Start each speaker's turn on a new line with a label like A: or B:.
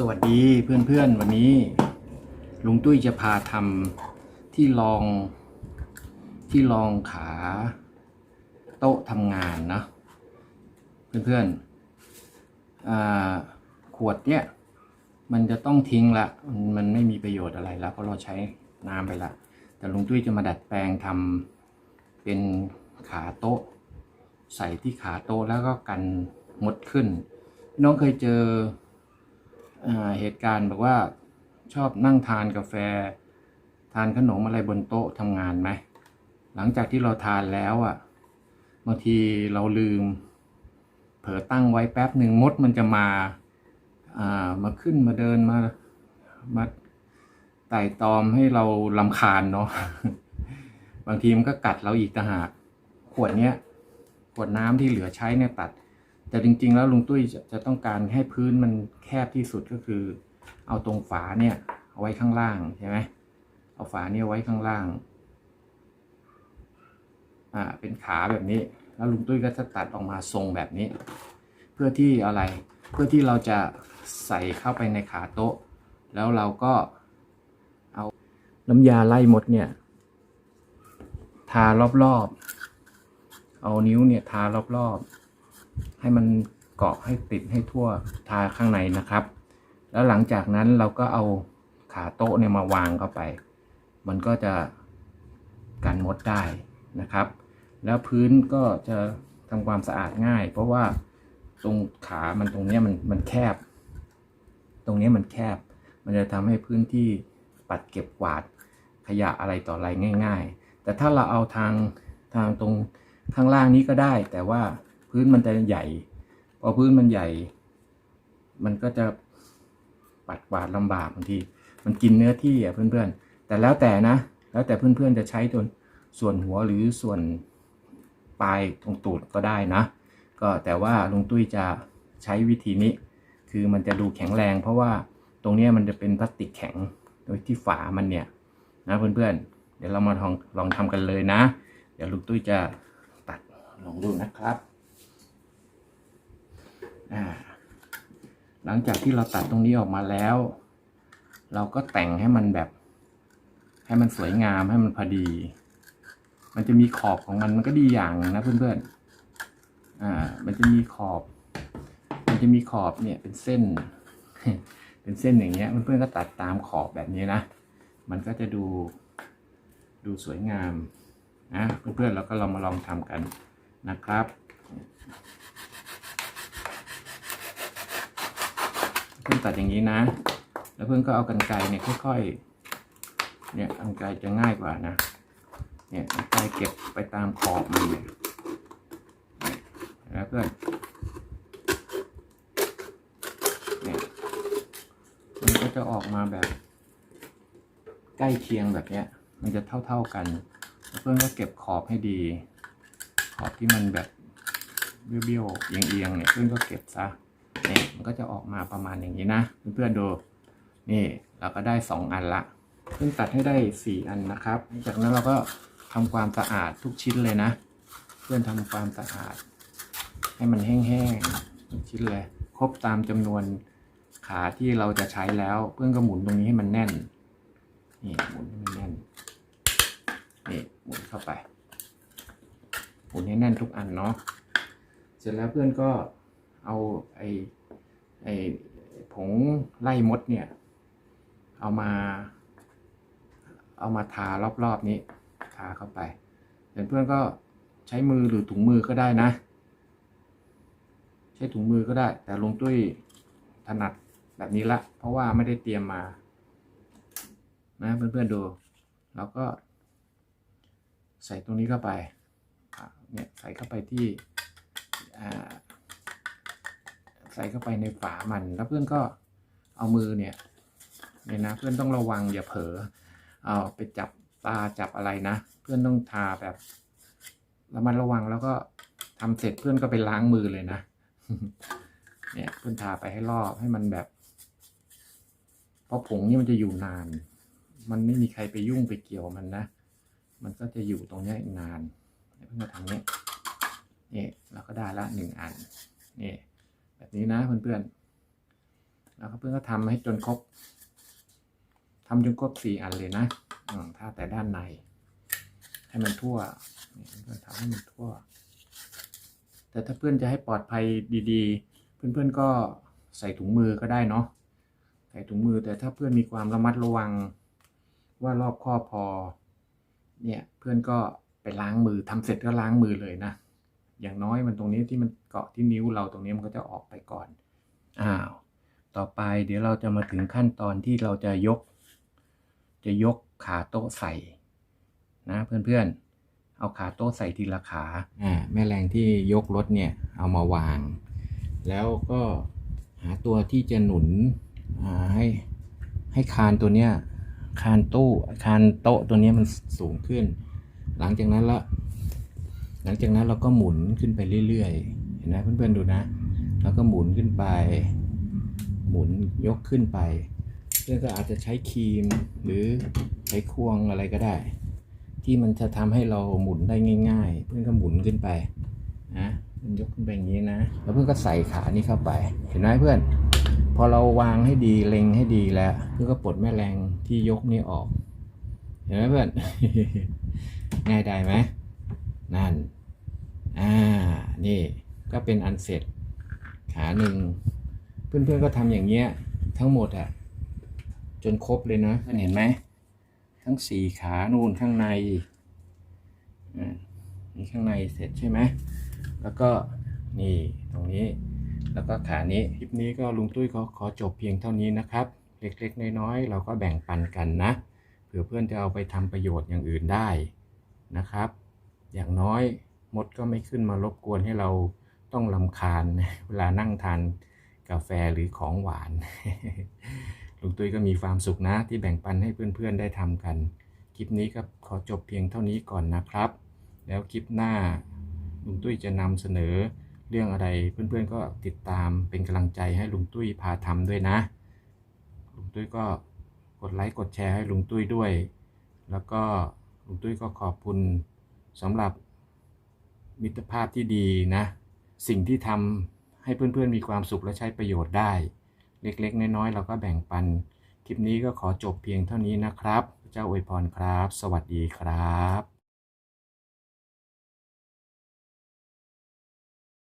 A: สวัสดีเพื่อนๆ วันนี้ ลุงตุ้ยจะพาทำที่รองที่รองขาโต๊ะทำงานนะเพื่อนๆขวดเนี้ยมันจะต้องทิ้งละ มันไม่มีประโยชน์อะไรแล้วเพราะเราใช้น้ำไปละ แต่ลุงตุ้ยจะมาดัดแปลงทำเป็นขาโต๊ะ ใส่ที่ขาโต๊ะแล้วก็กันมดขึ้น น้องเคยเจอ เหตุการณ์แบบว่าชอบนั่งทานกาแฟ ทานขนมอะไรบนโต๊ะทำงานไหม หลังจากที่เราทานแล้วอะบางทีเราลืม เผลอตั้งไว้แป๊บหนึ่งมดมันจะมาอ่ามาขึ้นมาเดินมามาไต่ตอมให้เราลำคาญเนาะบางทีมันก็กัดเราอีกต่างหากขวดเนี้ยขวดน้ำที่เหลือใช้เนี่ยตัด แต่จริงๆ แล้วลุงตุ้ยจะจะต้องการให้พื้นมันแคบที่สุดก็คือ เอาตรงฝาเนี่ยเอาไว้ข้างล่างใช่ไหมเอาฝาเนี่ยไว้ข้างล่าง อ่า เป็นขาแบบนี้ แล้วลุงตุ้ยก็จะตัดออกมาทรงแบบนี้ เพื่อที่อะไร เพื่อที่เราจะใส่เข้าไปในขาโต๊ะ แล้วเราก็เอาน้ำยาไล่มดเนี่ย ทารอบๆ เอานิ้วเนี่ยทารอบๆ ให้มันเกาะให้ติดให้ทั่วทาข้างในนะครับ แล้วหลังจากนั้นเราก็เอาขาโต๊ะเนี่ยมาวางเข้าไป มันก็จะกันมดได้นะครับ แล้วพื้นก็จะทำความสะอาดง่าย เพราะว่าตรงขามันตรงเนี้ยมันมันแคบ ตรงเนี้ยมันแคบ มันจะทำให้พื้นที่ปัดเก็บกวาดขยะอะไรต่ออะไรง่าย ๆ แต่ถ้าเราเอาทางทางตรงข้างล่างนี้ก็ได้ แต่ว่า พื้นมันจะใหญ่ พอพื้นมันใหญ่ มันก็จะปัดกวาดลำบากบางที มันกินเนื้อที่อะเพื่อนๆ แต่แล้วแต่นะ แล้วแต่เพื่อนๆจะใช้ตัวส่วนหัวหรือส่วนปลายตรงตูดก็ได้นะ ก็แต่ว่าลุงตุ้ยจะใช้วิธีนี้ คือมันจะดูแข็งแรง เพราะว่าตรงนี้มันจะเป็นพลาสติกแข็ง โดยที่ฝามันเนี่ยนะเพื่อนๆ เดี๋ยวเรามาลองลองทำกันเลยนะ เดี๋ยวลุงตุ้ยจะตัดลองดูนะครับ หลังจากที่เราตัดตรงนี้ออกมาแล้ว เราก็แต่งให้มันแบบ ให้มันสวยงามให้มันพอดี มันจะมีขอบของมันมันก็ดีอย่างนะเพื่อนๆอ่า มันจะมีขอบ มันจะมีขอบเนี่ยเป็นเส้น เป็นเส้นอย่างเงี้ยเพื่อนๆก็ตัดตามขอบแบบนี้นะมันก็จะดูดูสวยงามนะเพื่อนๆเราก็ลองมาลองทำกันนะครับ พื่อนตัดอย่างนี้นะ แล้วเพื่อนก็เอากันไกรเนี่ยค่อยๆ เนี่ยกันไกรจะง่ายกว่านะ เนี่ยกันไกรเก็บไปตามขอบมันเนี่ยแล้วเพื่อนเนี่ยมันก็จะออกมาแบบ ใกล้เคียงแบบเนี้ย มันจะเท่าๆกันแล้วเพื่อนก็เก็บขอบให้ดี ขอบที่มันแบบเบี้ยวๆเอียงๆเนี่ยเพื่อนก็เก็บซะ นี่มันก็จะออกมาประมาณอย่างนี้นะเพื่อนๆดูนี่เราก็ได้สองอันละเพิ่งตัดให้ได้สี่อันนะครับ จากนั้นเราก็ทำความสะอาดทุกชิ้นเลยนะ เพื่อนทำความสะอาด ให้มันแห้งๆทุกชิ้นเลย ครบตามจำนวนขาที่เราจะใช้แล้ว เพื่อนก็หมุนตรงนี้ให้มันแน่นนี่หมุนให้มันแน่นนี่หมุนเข้าไปหมุนให้แน่นทุกอันเนาะเสร็จแล้วเพื่อนก็ เอาไอ้ไอผงไล่มดเนี่ย เอามา เอามาทารอบๆนี้ ทาเข้าไปเพื่อนเพื่อนก็ใช้มือหรือถุงมือก็ได้นะ ใช้ถุงมือก็ได้ แต่ลงตุ้ยถนัดแบบนี้ละ เพราะว่าไม่ได้เตรียมมา นะเพื่อนๆดูเราก็ ใส่ตรงนี้เข้าไปเนี่ยใส่เข้าไปที่อ่า ส่เข้าไปในฝามัน แล้วเพื่อนก็เอามือเนี่ยเนี่ยนะเพื่อนต้องระวังอย่าเผลอเอาไปจับตาจับอะไรนะ เพื่อนต้องทาแบบระมัดระวังแล้วก็ทำเสร็จเพื่อนก็ไปล้างมือเลยนะเนี่ยเพื่อนทาไปให้รอบให้มันแบบ เพราะผงนี่มันจะอยู่นาน มันไม่มีใครไปยุ่งไปเกี่ยวมันนะ มันก็จะอยู่ตรงนี้นานเดี๋ยวเพื่อนก็ทำเนี้ยนี่เราก็ได้ละหนึ่งอันนี่ แบบนี้นะเพื่อนๆแล้วเพื่อนก็ทำให้จนครบทำจนครบสี่อันเลยนะอถ้าแต่ด้านใน ให้มันทั่วเพื่อนๆทำให้มันทั่ว แต่ถ้าเพื่อนจะให้ปลอดภัยดีๆ เพื่อนๆก็ใส่ถุงมือก็ได้เนาะใส่ถุงมือแต่ถ้าเพื่อนมีความระมัดระวัง ว่ารอบคอพอ เนี่ยเพื่อนก็ไปล้างมือทำเสร็จก็ล้างมือเลยนะ อย่างน้อยมันตรงนี้ที่มันเกาะที่นิ้วเราตรงนี้มันก็จะออกไปก่อน อ้าว ต่อไปเดี๋ยวเราจะมาถึงขั้นตอนที่เราจะยก จะยกขาโต๊ะใส่นะเพื่อนๆ เอาขาโต๊ะใส่ทีละขา อ่า แม่แรงที่ยกรถเนี่ยเอามาวาง แล้วก็หาตัวที่จะหนุนอ่าให้ให้คานตัวเนี้ยคานตู้คานโต๊ะตัวเนี้ยมันสูงขึ้น หลังจากนั้นละห ลังจากนั้นเราก็หมุนขึ้นไปเรื่อยๆ เห็นไหมเพื่อนๆดูนะแล้วก็หมุนขึ้นไป หมุนยกขึ้นไปเพื่อนก็อาจจะใช้ครีมหรือใช้ควงอะไรก็ได้ ที่มันจะทำให้เราหมุนได้ง่าย ๆ เพื่อนก็หมุนขึ้นไปนะมันยกขึ้นไปอย่างนี้นะ แล้วเพื่อนก็ใส่ขานี้เข้าไป เห็นไหมเพื่อน พอเราวางให้ดีเล็งให้ดีแล้ว เพื่อนก็ปลดแม่แรงที่ยกนี่ออก เห็นไหมเพื่อน ง่ายได้ไหมนั่น อ่า นี่ก็เป็นอันเสร็จ ขาหนึ่ง เพื่อนๆก็ทำอย่างเงี้ย ทั้งหมดอะจนครบเลยนะเห็นไหม ทั้งสี่ขานูนข้างในอ่านี่ข้างในเสร็จใช่ไหม แล้วก็นี่ตรงนี้ แล้วก็ขานี้ คลิปนี้ก็ลุงตุ้ยก็ขอจบเพียงเท่านี้นะครับ เล็กๆ น้อยๆ เราก็แบ่งปันกันนะ เผื่อเพื่อนจะเอาไปทำประโยชน์อย่างอื่นได้นะครับ อย่างน้อย มดก็ไม่ขึ้นมารบกวนให้เราต้องลำคาญเวลานั่งทานกาแฟหรือของหวาน ลุงตุ้ยก็มีความสุขนะที่แบ่งปันให้เพื่อนๆได้ทำกัน คลิปนี้ก็ขอจบเพียงเท่านี้ก่อนนะครับ แล้วคลิปหน้าลุงตุ้ยจะนำเสนอเรื่องอะไรเพื่อนๆก็ติดตามเป็นกำลังใจให้ลุงตุ้ยพาทำด้วยนะ ลุงตุ้ยก็กดไลค์กดแชร์ให้ลุงตุ้ยด้วย แล้วก็ลุงตุ้ยก็ขอบคุณสำหรับ มิตรภาพที่ดีนะ สิ่งที่ทำให้เพื่อนๆมีความสุขและใช้ประโยชน์ได้ เล็กๆ น้อยๆ เราก็แบ่งปัน คลิปนี้ก็ขอจบเพียงเท่านี้นะครับ เจ้าอวยพรครับ สวัสดีครับ